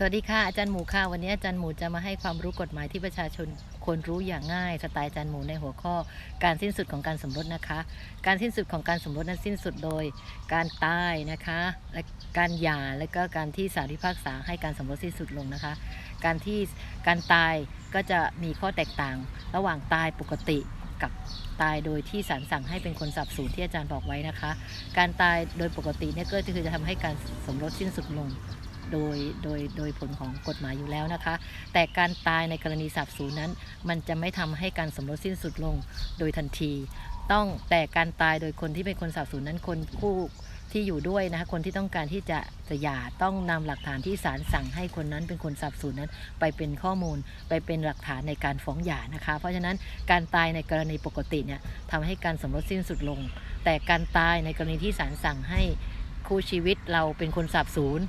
สวัสดีค่ะอาจารย์หมูค่ะวันนี้อาจารย์หมูจะมาให้ความรู้กฎหมายที่ประชาชนควรรู้อย่างง่าย สไตล์อาจารย์หมูในหัวข้อ การสิ้นสุดของการสมรสนะคะ การสิ้นสุดของการสมรสนั้นสิ้นสุดโดย การตายนะคะและการหย่าและก็การที่ศาลพิพากษาให้การสมรสสิ้นสุดลงนะคะ การที่การตายก็จะมีข้อแตกต่าง ระหว่างตายปกติกับตายโดยที่ศาลสั่งให้เป็นคนสับสูญที่อาจารย์บอกไว้นะคะ การตายโดยปกติเนี่ยก็คือจะทำให้การสมรสสิ้นสุดลง โดยโดยโดยผลของกฎหมายอยู่แล้วนะคะ แต่การตายในกรณีสาบสูญนั้น มันจะไม่ทำให้การสมรสสิ้นสุดลงโดยทันที ต้องแต่การตายโดยคนที่เป็นคนสาบสูญนั้นคนคู่ที่อยู่ด้วยนะคะคนที่ต้องการที่จะจะหย่าต้องนำหลักฐานที่ศาลสั่งให้คนนั้นเป็นคนสาบสูญนั้น ไปเป็นข้อมูลไปเป็นหลักฐานในการฟ้องหย่านะคะ เพราะฉะนั้นการตายในกรณีปกติเนี่ยทำให้การสมรสสิ้นสุดลง แต่การตายในกรณีที่ศาลสั่งให้คู่ชีวิตเราเป็นคนสาบสูญ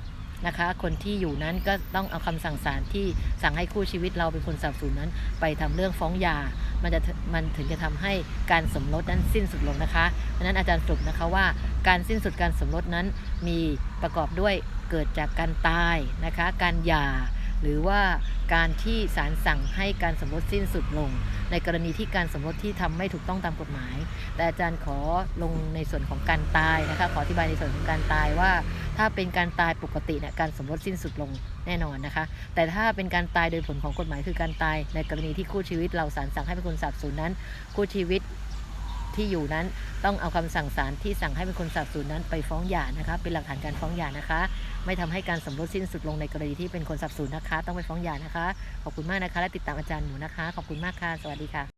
นะคะ คนที่อยู่นั้นก็ต้องเอาคำสั่งศาลที่สั่งให้คู่ชีวิตเราเป็นคนสาบสูญนั้น ไปทำเรื่องฟ้องหย่ามันจะมันถึงจะทำให้การสมรสนั้นสิ้นสุดลงนะคะเพราะฉะนั้นอาจารย์สรุปนะคะว่าการสิ้นสุดการสมรสนั้นมีประกอบด้วยเกิดจากการตายนะคะ การหย่าหรือว่าการที่ศาลสั่งให้การสมรสสิ้นสุดลง ในกรณีที่การสมรสที่ทำไม่ถูกต้องตามกฎหมาย แต่อาจารย์ขอลงในส่วนของการตายนะคะ ขออธิบายในส่วนของการตายว่า ถ้าเป็นการตายปกติเนี่ยการสมรสสิ้นสุดลงแน่นอนนะคะ แต่ถ้าเป็นการตายโดยผลของกฎหมายคือการตายในกรณีที่คู่ชีวิตเราศาลสั่งให้เป็นคนสาบสูญนั้น คู่ชีวิตที่อยู่นั้นต้องเอาคำสั่งศาลที่สั่งให้เป็นคนสาบสูญนั้นไปฟ้องหย่านะคะ เป็นหลักฐานการฟ้องหย่านะคะ ไม่ทำให้การสมรสสิ้นสุดลงในกรณีที่เป็นคนสาบสูญนะคะ ต้องไปฟ้องหย่านะคะ ขอบคุณมากนะคะ และติดตามอาจารย์หมูนะคะ ขอบคุณมากค่ะ สวัสดีค่ะ